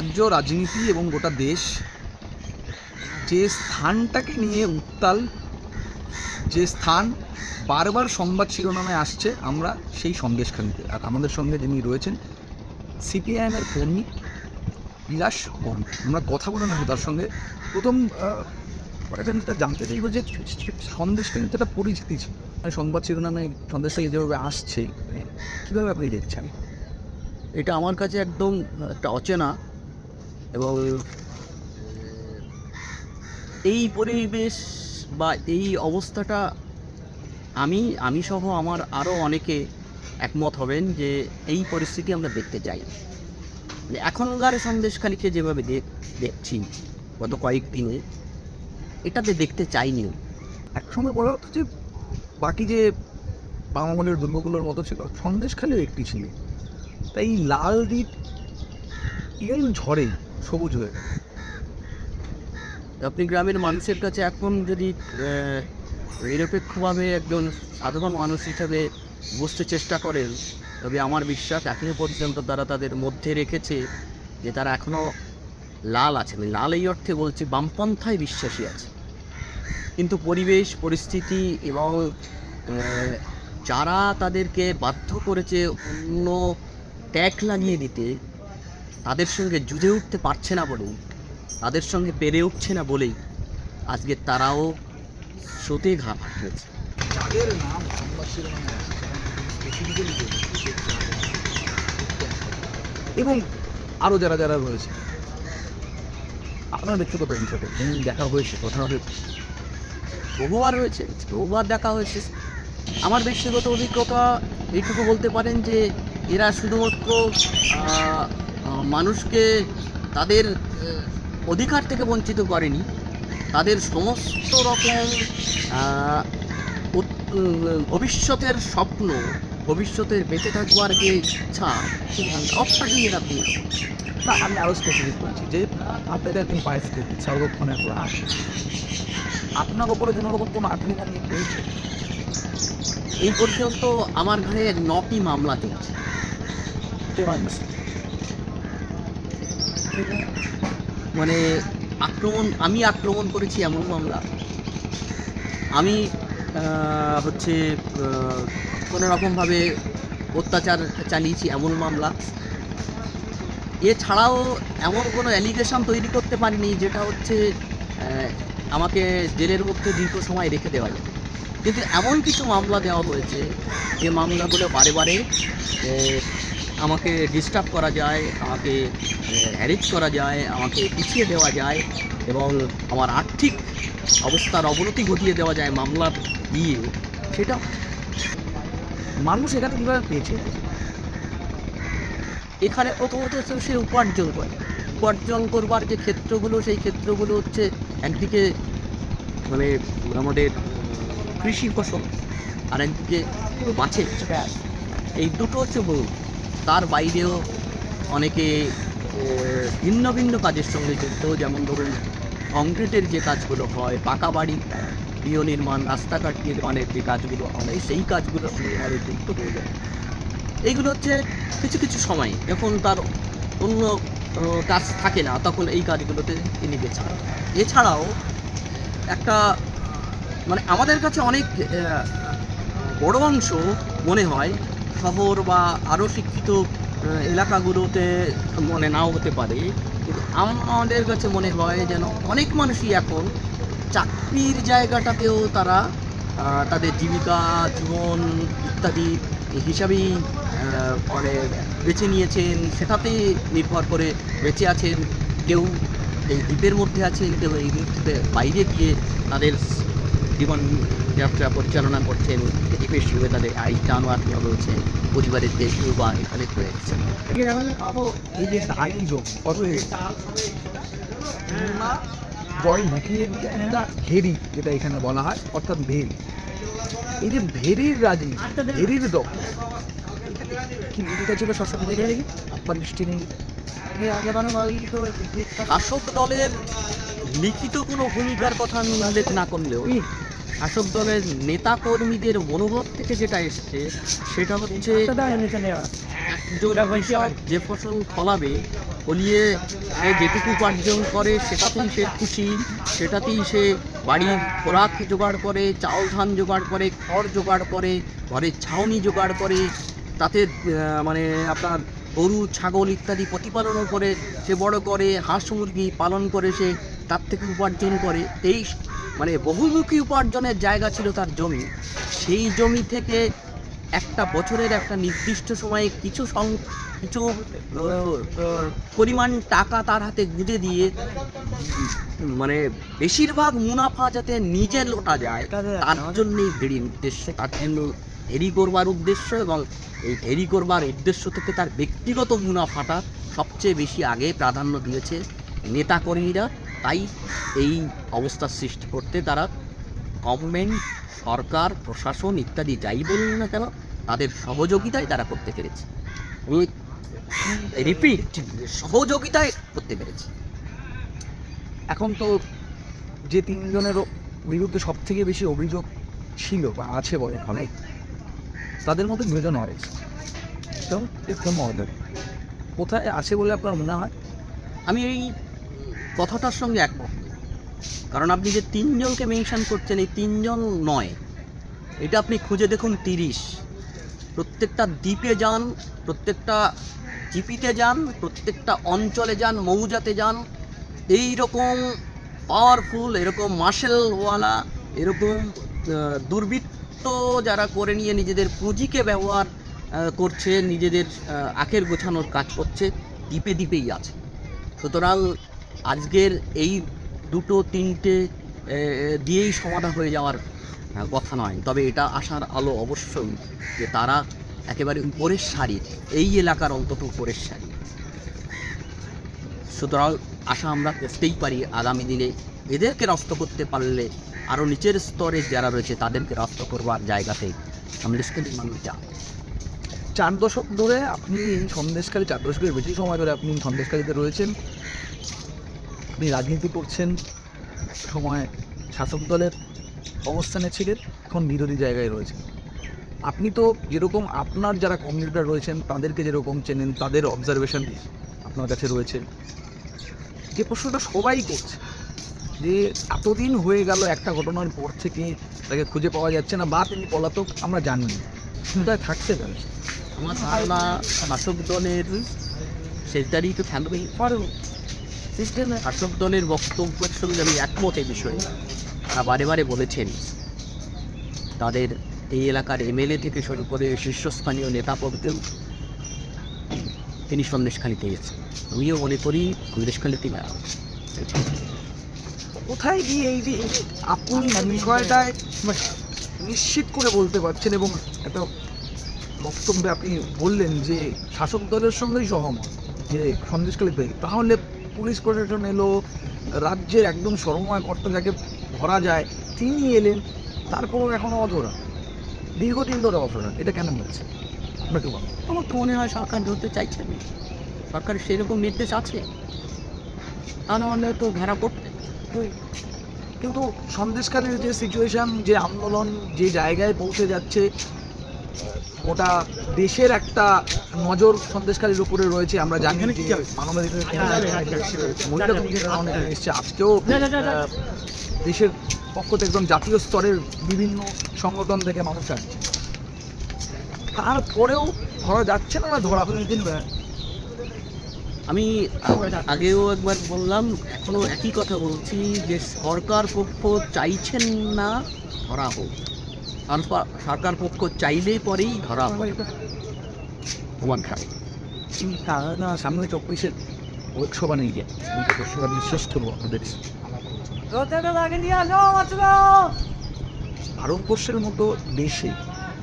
রাজ্য, রাজনীতি এবং গোটা দেশ যে স্থানটাকে নিয়ে উত্তাল, যে স্থান বারবার সংবাদ শিরোনামে আসছে, আমরা সেই সন্দেশখানিতে আর আমাদের সঙ্গে যিনি রয়েছেন, সিপিআইএমের কর্মী বিলাস কর্মী আমরা কথা বলে নেব তার সঙ্গে। প্রথম একটা জানতে চাইব যে সন্দেশখানিতে একটা পরিচিতি ছিল। মানে সংবাদ শিরোনামে সন্দেশখানি যেভাবে আসছে মানে কীভাবে আপনি দেখছেন? এটা আমার কাছে একদম একটা অচেনা এবং এই পরিবেশ বা এই অবস্থাটা আমি আমি সহ আমার আরও অনেকে একমত হবেন যে এই পরিস্থিতি আমরা দেখতে চাই। এখনকার সন্দেশখালিকে যেভাবে দেখ দেখছি গত কয়েকদিনে, এটাতে দেখতে চাইনি। একসঙ্গে বলা হতো যে বাকি যে বাঙালির দুর্গগুলোর মতো ছিল, সন্দেশখালিও একটি ছিল। তাই লাল দ্বীপ এই ঝড়ে সবুজ হয়ে। আপনি গ্রামের মানুষের কাছে এখন যদি নিরপেক্ষভাবে একজন সাধারণ মানুষ হিসাবে বুঝতে চেষ্টা করেন, তবে আমার বিশ্বাস এখনও পর্যন্ত তারা তাদের মধ্যে রেখেছে যে তারা এখনও লাল আছে লাল এই অর্থে বলছি, বামপন্থায় বিশ্বাসী আছে কিন্তু পরিবেশ, পরিস্থিতি এবং যারা তাদেরকে বাধ্য করেছে অন্য ট্যাগ লাগিয়ে দিতে তাদের সঙ্গে জুঝে উঠতে পারছে না বলেই তাদের সঙ্গে পেরে উঠছে না বলেই আজকে তারাও স্রোতে ঘা হয়েছে যাদের নাম এবং আরও যারা যারা রয়েছে, আপনার ব্যক্তিগত হিসাবে দেখা হয়েছে, কথা হয়েছে। বহুবার হয়েছে, বহুবার দেখা হয়েছে। আমার ব্যক্তিগত অভিজ্ঞতা এইটুকু বলতে পারেন যে এরা শুধুমাত্র মানুষকে তাদের অধিকার থেকে বঞ্চিত করেনি। তাদের সমস্ত রকম ভবিষ্যতের স্বপ্ন ভবিষ্যতের বেঁচে থাকবার যে ইচ্ছা সবটাকে এরা পেয়ে না আমি আরও স্পেসিফিক বলছি যে আপনাদের একদিন পরিস্থিতি সর্বক্ষণের প্রাণ আপনার ওপরে যেন ওরকম কোনো নিয়ে পেয়েছে এই পর্যন্ত আমার ঘরে নটি মামলা চলছে। মানে আক্রমণ, আমি আক্রমণ করেছি এমন মামলা। আমি হচ্ছে কোনো রকমভাবে অত্যাচার চালিয়েছি এমন মামলা। এছাড়াও এমন কোনো অ্যালিগেশন তৈরি করতে পারিনি যেটা হচ্ছে আমাকে জেলের মধ্যে দীর্ঘ সময় রেখে দেওয়া যায় কিন্তু এমন কিছু মামলা দেওয়া হয়েছে, যে মামলাগুলো বারে বারে আমাকে ডিস্টার্ব করা যায়, আমাকে হ্যারেজ করা যায়, আমাকে পিছিয়ে দেওয়া যায় এবং আমার আর্থিক অবস্থার অবনতি ঘটিয়ে দেওয়া যায় মামলা দিয়ে, সেটা মানুষ এখানে কীভাবে পেয়েছে? এখানে প্রথমত সে উপার্জন করে। উপার্জন করবার যে ক্ষেত্রগুলো, সেই ক্ষেত্রগুলো হচ্ছে একদিকে মানে আমাদের কৃষি ফসল আর একদিকে মাছের এই দুটো হচ্ছে মূল। তার বাইরেও অনেকে ভিন্ন ভিন্ন কাজের সঙ্গে যুক্ত, যেমন ধরুন কংক্রিটের যে কাজগুলো হয়, পাকা বাড়ি গৃহ নির্মাণ, রাস্তাঘাট নির্মাণের যে কাজগুলো হয়, সেই কাজগুলো আমাদের যুক্ত হয়ে যায় এইগুলো হচ্ছে কিছু কিছু সময়, যখন তার অন্য কাজ থাকে না, তখন এই কাজগুলোতে তিনি বেছে। এছাড়াও একটা মানে আমাদের কাছে অনেক বড় অংশ মনে হয় শহর বা আরও শিক্ষিত এলাকাগুলোতে মনে নাও হতে পারে। কিন্তু আমাদের কাছে মনে হয় যেন অনেক মানুষই এখন চাকরির জায়গাটাতেও তারা তাদের জীবিকা, জীবন ইত্যাদি হিসাবেই মানে বেছে নিয়েছেন। সেটাতে নির্ভর করে বেঁচে আছেন। কেউ এই দ্বীপের মধ্যে আছে কেউ এই দ্বীপের বাইরে গিয়ে তাদের জীবন যাত্রা পরিচালনা করছেন দ্বীপের সঙ্গে তাদের আয়টা আনোয়ার রয়েছে পরিবারের দেশ বা এখানে রয়েছে একটা ভেরি যেটা এখানে বলা হয় অর্থাৎ ভেল এই যে ভেরির রাজনীতি ভেরির দল। কি এটা ছিল দেখে দেখি আপনার শাসক দলের লিখিত কোনো ভূমিকার কথা আমি উল্লেখ না করলেও শাসক দলের নেতা কর্মীদের মনোভাব থেকে যেটা এসছে সেটা হচ্ছে যে ফসল ফলাবে ফলিয়ে সে যেটুকু উপার্জন করে সেটাতেই সে খুশি সেটাতেই সে বাড়ির খোরাক জোগাড় করে চাল ধান জোগাড় করে খড় জোগাড় করে ঘরের ছাউনি জোগাড় করে তাতে মানে আপনার গরু ছাগল ইত্যাদি প্রতিপালনও করে সে বড় করে হাঁস মুরগি পালন করে সে তার থেকে উপার্জন করে এই মানে বহুমুখী উপার্জনের জায়গা ছিল তার জমি। সেই জমি থেকে একটা বছরের একটা নির্দিষ্ট সময়ে কিছু সং কিছু পরিমাণ টাকা তার হাতে গুঁজে দিয়ে মানে বেশিরভাগ মুনাফা যাতে নিজে লোটা যায় তার জন্যই ভেড়ির উদ্দেশ্য তার জন্য ভেরি করবার উদ্দেশ্য এবং এই ভেরি করবার উদ্দেশ্য থেকে তার ব্যক্তিগত মুনাফাটা সবচেয়ে বেশি আগে প্রাধান্য দিয়েছে নেতাকর্মীরা তাই এই অবস্থার সৃষ্টি করতে তারা গভর্নমেন্ট সরকার প্রশাসন ইত্যাদি যাই বলুন না কেন তাদের সহযোগিতায় তারা করতে পেরেছে। রিপিট সহযোগিতায় করতে পেরেছে। এখন তো যে তিনজনের বিরুদ্ধে সব থেকে বেশি অভিযোগ ছিল বা আছে বলে এখানে তাদের মধ্যে দুজন হয়েছে তো একদম মহোদয়। কোথায় আছে বলে আপনার মনে হয়? আমি এই কথাটার সঙ্গে একমত। কারণ আপনি যে তিনজনকে মেনশন করছেন, এই তিনজন নয়। এটা আপনি খুঁজে দেখুন তিরিশ। প্রত্যেকটা দ্বীপে যান, প্রত্যেকটা জিপিতে যান, প্রত্যেকটা অঞ্চলে যান, মৌজাতে যান এই রকম পাওয়ারফুল এরকম মার্শালওয়ালা এরকম দুর্বৃত্ত যারা করে নিয়ে নিজেদের পুঁজিকে ব্যবহার করছে, নিজেদের আখের গোছানোর কাজ করছে, দ্বীপে দ্বীপেই আছে। সুতরাং আজকের এই দুটো, তিনটে দিয়েই সমাধান হয়ে যাওয়ার কথা নয়। তবে এটা আসার আলো অবশ্যই যে তারা একেবারে উপরের সারির এই এলাকার অন্তত উপরের সারি। সুতরাং আশা আমরা করতেই পারি আগামী দিনে এদেরকে নষ্ট করতে পারলে আরও নিচের স্তরে যারা রয়েছে তাদেরকে নষ্ট করবার জায়গাতে সন্দেশকারী মানুষ যায় চার দশক ধরে আপনি সন্দেশকারী চার দশকের বেশি সময় ধরে আপনি সন্দেশকারীতে রয়েছেন। আপনি রাজনীতি করছেন সময় শাসক দলের অবস্থানে ছিলেন এখন বিরোধী জায়গায় রয়েছেন। আপনি তো যেরকম আপনার যারা কমিউনিটার রয়েছেন তাদেরকে যেরকম চেনেন তাদের অবজারভেশন আপনার কাছে রয়েছে। যে প্রশ্নটা সবাই করছে যে এতদিন হয়ে গেল একটা ঘটনার পর থেকে তাকে খুঁজে পাওয়া যাচ্ছে না বা তিনি পলাতক আমরা জানি না। চিন্তায় থাকছে কেন আমার ধারণা শাসক দলের সেটারই তো থাকবেই। পারো সিস্টেমে শাসক দলের বক্তব্যের সঙ্গে আমি একমত এই বিষয়ে। তারা বারে বারে বলেছেন তাদের এই এলাকার এমএলএ থেকে শুরু করে শীর্ষস্থানীয় নেতা পর্যন্ত তিনি সন্দেশখালিতে গেছেন আমিও মনে করি সন্দেশখালিতে গেলাম কোথায় গিয়ে এই যে আপনি বিষয়টায় মানে নিশ্চিত করে বলতে পারছেন এবং একটা বক্তব্যে আপনি বললেন যে শাসক দলের সঙ্গেই সহমত যে সন্দেশকালীতে তাহলে পুলিশ প্রশাসন এলো রাজ্যের একদম সরময় কর্তা যাকে ধরা যায় তিনি এলেন তারপর এখনও অধরা। দীর্ঘদিন ধরে অধরা। এটা কেন হচ্ছে? আপনাকে বলো আমার তো মনে হয় সরকার ধরতে চাইছে না। সরকারের সেরকম নির্দেশ আছে? তা নাহলে তো ঘেরা করতে। কিন্তু সন্দেশকারীর যে সিচুয়েশন যে আন্দোলন যে জায়গায় পৌঁছে যাচ্ছে ওটা দেশের একটা নজর সন্দেশকারীর উপরে রয়েছে। আমরা জানি যে মহিলা এসছে। আজকেও দেশের পক্ষ থেকে একদম জাতীয় স্তরের বিভিন্ন সংগঠন থেকে মানুষ আসছে। তারপরেও ধরা যাচ্ছে না না ধরা হয়ে দিন আমি আগেও একবার বললাম এখনও একই কথা বলছি যে সরকার পক্ষ চাইছেন না ধরা হোক। সরকার সরকার পক্ষ চাইলে পরেই ধরা সামনে চব্বিশের লোকসভা নেই গিয়ে লোকসভা করব আপনাদের। ভারতবর্ষের মতো দেশে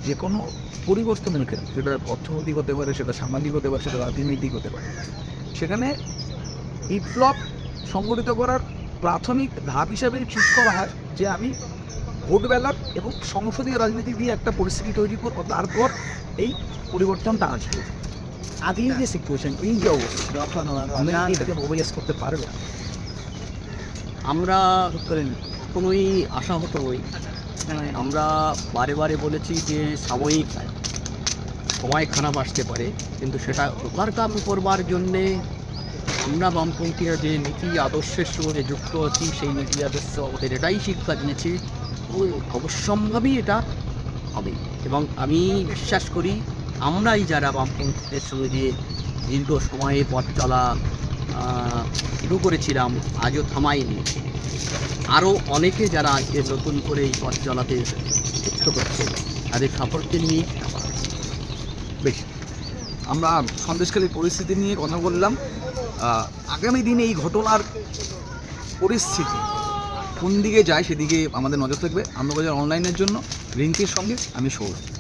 যে কোনো পরিবর্তনের ক্ষেত্রে সেটা অর্থনৈতিক হতে পারে সেটা সামাজিক হতে পারে সেটা রাজনৈতিক হতে পারে সেখানে বিপ্লব সংগঠিত করার প্রাথমিক ধাপ হিসাবে ঠিক করা হয় যে আমি ভোট ব্যালট এবং সংসদীয় রাজনীতি দিয়ে একটা পরিস্থিতি তৈরি করব তারপর এই পরিবর্তনটা আসবে। আদির যে সিচুয়েশন এই যে অবস্থা আমরা এটাকে করতে পারবে? আমরা কোনোই আশাহত হই। আমরা বারে বারে বলেছি যে সাময়িক সময় খারাপ আসতে পারে কিন্তু সেটা ওভারকাম করবার জন্যে আমরা বামপন্থীরা যে নীতি আদর্শের সঙ্গে যুক্ত আছি সেই নীতি আদর্শ আমাদের এটাই শিক্ষা দিয়েছে। অবশ্যম্ভাবী এটা হবে। এবং আমি বিশ্বাস করি, আমরাই যারা বামপন্থীদের সঙ্গে যে দীর্ঘ সময়ে পথ চলা শুরু করেছিলাম, আজও থামাইনি। আরও অনেকে যারা আজকে নতুন করে এই পথ চলাতে যুক্ত করছে তাদের সাপোর্টকে নিয়ে বেশ, আমরা সন্দেশখালীর পরিস্থিতি নিয়ে কথা বললাম। আগামী দিনে এই ঘটনার পরিস্থিতি কোন দিকে যায় সেদিকে আমাদের নজর থাকবে। আমরা আনন্দবাজার অনলাইনের জন্য, রিঙ্কির সঙ্গে আমি সৌরভ।